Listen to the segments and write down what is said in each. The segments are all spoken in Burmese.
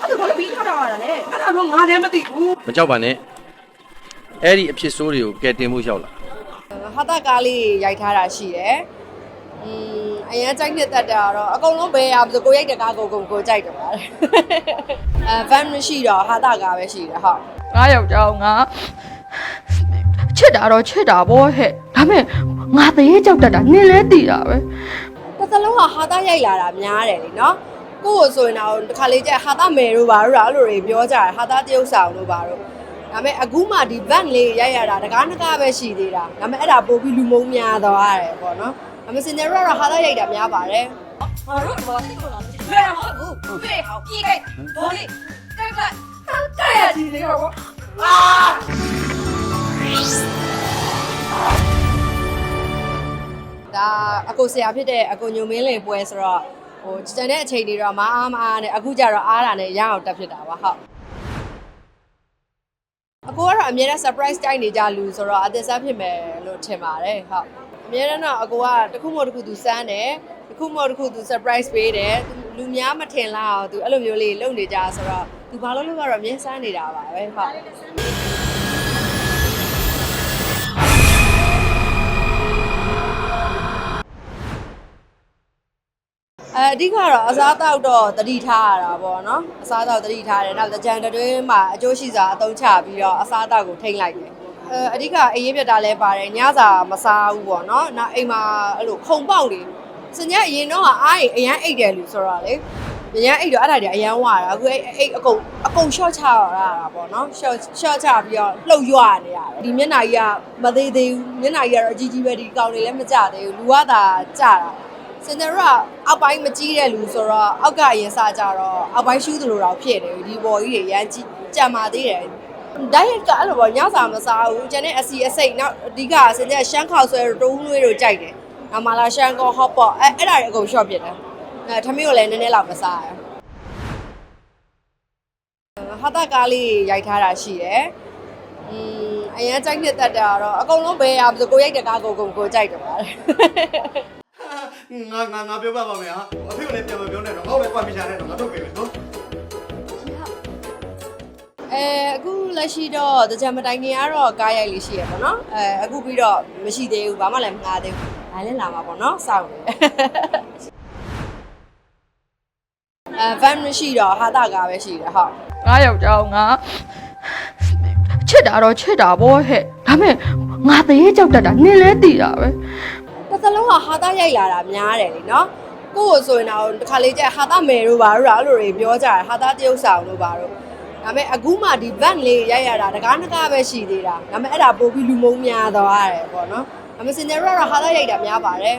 အဲ့ဒါဘာလို့ပြီးထားတာရလဲအဲ့ဒါတော့ငါလည်းမသိဘူးမကြောက်ပါနဲ့အဲ့ဒီအဖြစ်ဆိုးတွေကိုကဲတင်မှုရောက်လာဟာတာကားလေးရိုက်ထားတာရှိတယ်။อืมအရင်ကြိုက်နေတတ်တာတော့အကုန်လုံးဘယ်ရမလို့ကိုရိုက်တဲ့ကားကိုကိုကိုကြိုက်တယ်ပါလေ။အဲဗန်မရှိတော့ဟာတာကားပဲရှိတယ်ဟုတ်ငါယောက်ျားငါချစ်တာတော့ချစ်တာပေါ့ဟဲ့ဒါပေမဲ့ငါတရေကြောက်တတ်တာနင်းလဲတည်တာပဲ။တစ်သလုံးကဟာတာရိုက်လာတာများတယ်လीနော်။ ကိုယ့်ကိုဆိုရင်တော့တစ်ခါလေးကျဟာတာမယ်တို့ပါတို့အဲ့လိုတွေပြောကြတယ်ဟာတာတရုပ်ဆောင်တို့ပါတို့ဒါပေမဲ့အခုမှဒီဗန်လေးရိုက်ရတာတကားနကားပဲရှိသေးတာဒါပေမဲ့အဲ့ဒါပို့ပြီးလူမုံများသွားတယ်ပေါ့နော်ဒါပေမဲ့စင်ဂျာရောတော့ဟာတာရိုက်တာများပါတယ်ငါတို့ဘာသိလို့လဲဘယ်ဟာဘူးဖေးဟောပြေးခဲ့ဘောလေးတက်တက်တက်ရစီလေးတော့အာဒါအကိုဆရာဖြစ်တဲ့အကိုညုံမင်းလင်ပွဲဆိုတော့ ဟိုကျန်တဲ့အချိန်တွေတော့မအားမအားနဲ့အခုကျတော့အားတာနဲ့ရအောင်တက်ဖြစ်တာပါဟုတ်အကိုကတော့အများနဲ့ surprise တိုက်နေကြလူဆိုတော့အသက်ဆက်ဖြစ်မယ်လို့ထင်ပါတယ်ဟုတ်အများနဲ့တော့အကိုကတစ်ခုမဟုတ်တစ်ခုသူစမ်းတယ်တစ်ခုမဟုတ်တစ်ခုသူ surprise ပေးတယ်သူလူများမထင်လားအောင်သူအဲ့လိုမျိုးလေးလုပ်နေကြဆိုတော့သူဘာလို့လို့ကတော့အမြင်စမ်းနေတာပါပဲဟုတ် အဲအဓိကတော့အစားအသောက်တော့တတိထားရတာပေါ့နော်အစားအသောက်တတိထားတယ်နောက်ကြံတွင်းမှာအကျိုးရှိစွာအသုံးချပြီးတော့အစားအသောက်ကိုထိမ့်လိုက်တယ်အဲအဓိကအေးရပြတ်တာလည်းပါတယ်ညစာမစားဘူးပေါ့နော်နောက်အိမ်မှာအဲ့လိုခုံပေါက်နေစညက်အရင်တော့ကအားရင်အရန်အိတ်တယ်လူဆိုတော့လေအရန်အိတ်တော့အဲ့ဒါတွေအရန်ဝါတာအခုအဲ့အိတ်အကုန်အကုန် short ချရတာပေါ့နော် short short ချပြီးတော့လှုပ်ရွနေရတယ်ဒီမျက်နှာကြီးကမသေးသေးဘူးမျက်နှာကြီးကတော့အကြီးကြီးပဲဒီကောင်တွေလည်းမကြသေးဘူးလူကသာကြတာ စင်တရာအောက်ပိုင်းမကြီးတဲ့လူဆိုတော့အောက်ကအရင်စကြတော့အောက်ပိုင်းရှူးသလိုတော့ဖြစ်နေပြီဒီဘော်ကြီးတွေရမ်းကြီးကြံပါသေးတယ်ဒိုင်ရက်ကအဲ့လိုပေါ့ညစာမစားဘူးကျန်တဲ့အစီအစိတ်နောက်အဓိကစင်တဲ့ရှမ်းခေါက်ဆွဲတို့တုံးလွေးတို့ကြိုက်တယ်နောက်မှလာရှမ်းကောဟော့ပေါ့အဲ့အဲ့ဒါတွေအကုန် short ဖြစ်တယ်အဲထမင်းကိုလည်းနည်းနည်းလောက်မစားရဟာတာကားလေးရိုက်ထားတာရှိတယ်อืมအရင်ကြိုက်နေတတ်တာတော့အကုန်လုံးဘယ်ရမလို့ကိုရိုက်တဲ့ကားကိုကိုကိုကြိုက်တယ်ပါလေ ငါငါငါပြောပြပါမယ်ဟာအဖေကလည်းပြန်မပြောနဲ့တော့ငါ့ကိုလည်းကွာမချတဲ့တော့ငါတို့ပြေမယ်နော်အဲအခုလက်ရှိတော့တကြံမတိုင်ခင်ကတော့ကားရိုက်လေးရှိရပါတော့အဲအခုပြီးတော့မရှိသေးဘူးဘာမှလည်းမငားသေးဘူးဒါလည်းလာမှာပေါ့နော်စောင့်နေအဲဗန်မရှိတော့ဟာတာကားပဲရှိတယ်ဟုတ်ငါယောက်ျားငါချစ်တာတော့ချစ်တာပေါ့ဟဲ့ဒါပေမဲ့ငါတရေကြောက်တတ်တာနင်းလဲတည်တာပဲ တစ်သလုံးကဟာတာရိုက်လာတာများတယ်လीနော်ကိုယ့်ကိုဆိုရင်တော့တစ်ခါလေးကျဟာတာမယ်တို့ပါတို့အဲ့လိုတွေပြောကြတယ်ဟာတာတရုပ်ဆောင်တို့ပါတို့ဒါပေမဲ့အခုမှဒီဗန်လေးရိုက်ရတာတကားနကားပဲရှိသေးတာဒါပေမဲ့အဲ့ဒါပို့ပြီးလူမုံများသွားတယ်ပေါ့နော်ဒါပေမဲ့စင်ဂျာရောတော့ဟာတာရိုက်တာများပါတယ်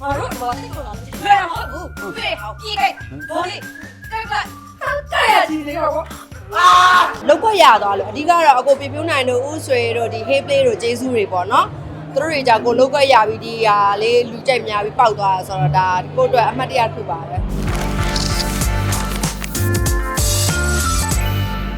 ငါတို့ဘာသိလို့လဲဘယ်ဟာဘူးဖေးဟောပြေးခဲ့ဘောလေးတက်တက်တက်ရစီလေးတော့အာလောက်ခွက်ရသွားလို့အဓိကတော့အကိုပြပြိုးနိုင်တို့ဥဆွေတို့ဒီ hey play တို့ဂျေစုတွေပေါ့နော် သူတို့တွေကြောင့်ကိုလောက်ခွက်ရပြီးဒီဟာလေးလူကြိုက်များပြီးပောက်သွားတာဆိုတော့ဒါကိုယ့်အတွက်အမှတ်တရတစ်ခုပါပဲ